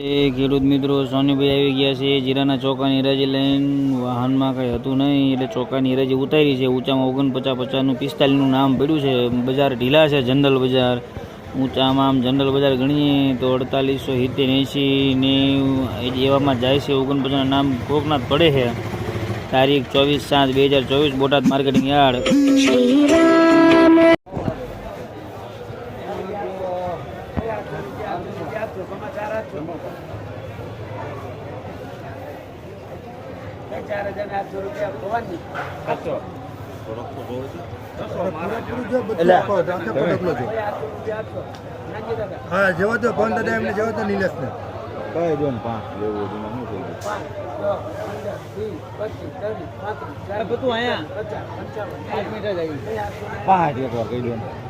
ખેડૂત મિત્રો, સોનીભાઈ આવી ગયા છે. જીરાના ચોકાની હરાજી લઈને વાહનમાં કંઈ હતું નહીં. એટલે ચોકાની હરાજી ઉતારી છે. ઊંચામાં ઓગણપચાસ પચાસનું, પિસ્તાલીસનું નામ પડ્યું છે. બજાર ઢીલા છે, જનરલ બજાર. ઊંચામાં આમ જનરલ બજાર ગણીએ તો અડતાલીસો સિત્તેર એંસી ને એવામાં જાય છે. ઓગણપચાસના નામ કોકના જ પડે છે. તારીખ ચોવીસ સાત બે હજાર ચોવીસ, બોટાદ માર્કેટિંગ યાર્ડ. હા જેવો તો ફોન દાદા એમને જેવો તો નિલેશ ને કઈ દો ને પાંચ લેવું હતું શું થઈ ગયું બધું અહીંયા. પાંચ એક વાર કહી દો ને.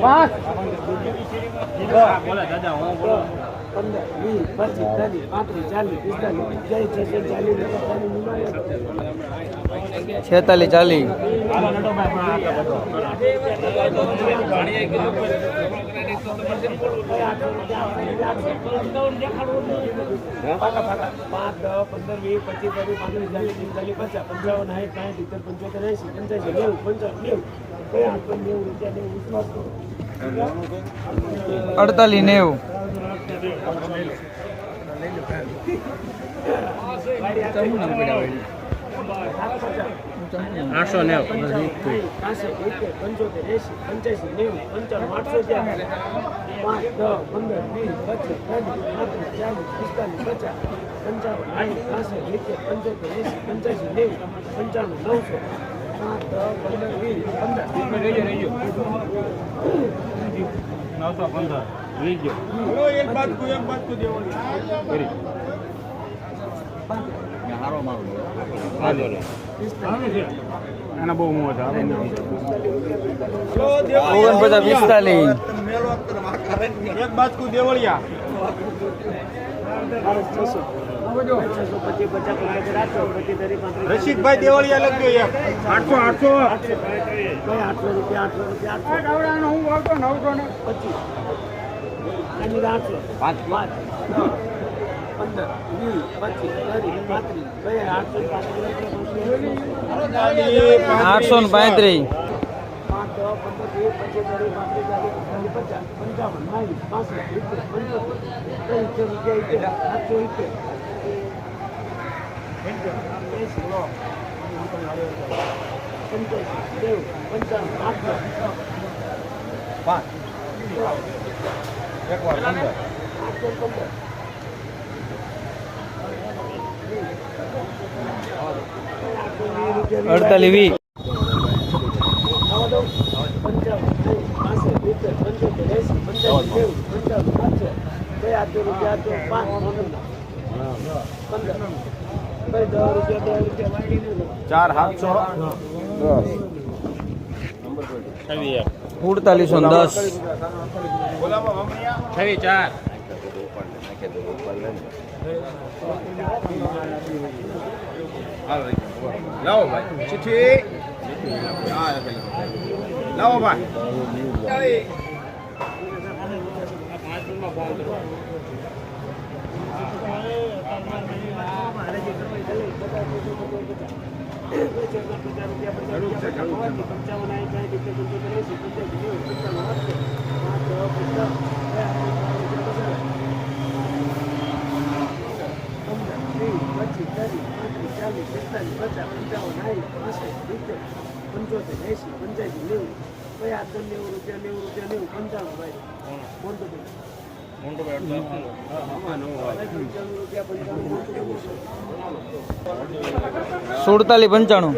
દાણો, ઝીણો દાદા હું સિત્તેર પંદર વીસ પચીસ ત્રીસ પાંત્રીસ ચાલીસ પિસ્તાલીસ ચાલીસ ચાલીસ ચાલીસ છેતાલીસ ચાલીસ. પાંચ દસ પંદર વીસ પચીસ ત્રીસ પાંત્રીસ ચાલીસ પિસ્તાલીસ પચાસ પંચાવન સાઠ સાઠ સિત્તેર પંચોતેર એસી પંચ્યાસી નેવું પંચાવન નેવું કયા નેવું રૂપિયા નેવું અડતાલીસ નેવું પંચોતેર એસી પંચ્યાસી નેવું પંચાણું આઠસો પાંચ દસ પંદર વીસ પચીસ ત્રીસ પાંત્રીસ ચાલીસ પિસ્તાલીસ પચાસ પંચાવન સાઠ પાસઠ સિત્તેર પંચોતેર એસી પંચ્યાસી નેવું પંચાણું નવસો પાંચ પંદર વીસ પંદર. મેં હારો મારો ઓગણપચાસ પિસ્તાલીસ એક બાજકુ દેવળિયા છસો છસો પચીસ બહુ પંચોતેર આઠસો પચીસ ત્રીસ પાંત્રીસ રશીદભાઈ દેવળિયા લખજો એક આઠસો આઠસો કઈ આઠસો રૂપિયા આઠસો રૂપિયા આઠસો હું નવસો ને પચીસ પાંચ પાંચ પંદર વીસ પચીસ ત્રીસ પાંત્રીસ. આઠસો પાંત્રીસ આઠસો ને પાંત્રીસ પાંચ દસ પંદર વીસ પચીસ દસ. પાંત્રીસ ચાલીસ પિસ્તાલીસ પચાસ પંચાવન આવી જાય પંચોતેર એંસી પંચ્યાસી નેવું પંચાવન આઠસો પાંચ એક વાર પંદર આઠસો પંદર અડતાલીસ વીસ ચાર સાતસો અડતાલીસો ને દસ લાવો ભાઈ ચિઠ્ઠી હા, લાવો ભાઈ પંચોતેર એસી પંચ્યાસી નેવું આઠસો નેવું રૂપિયા નેવું રૂપિયા નેવું પંચાણું ભાઈ પંચાણું.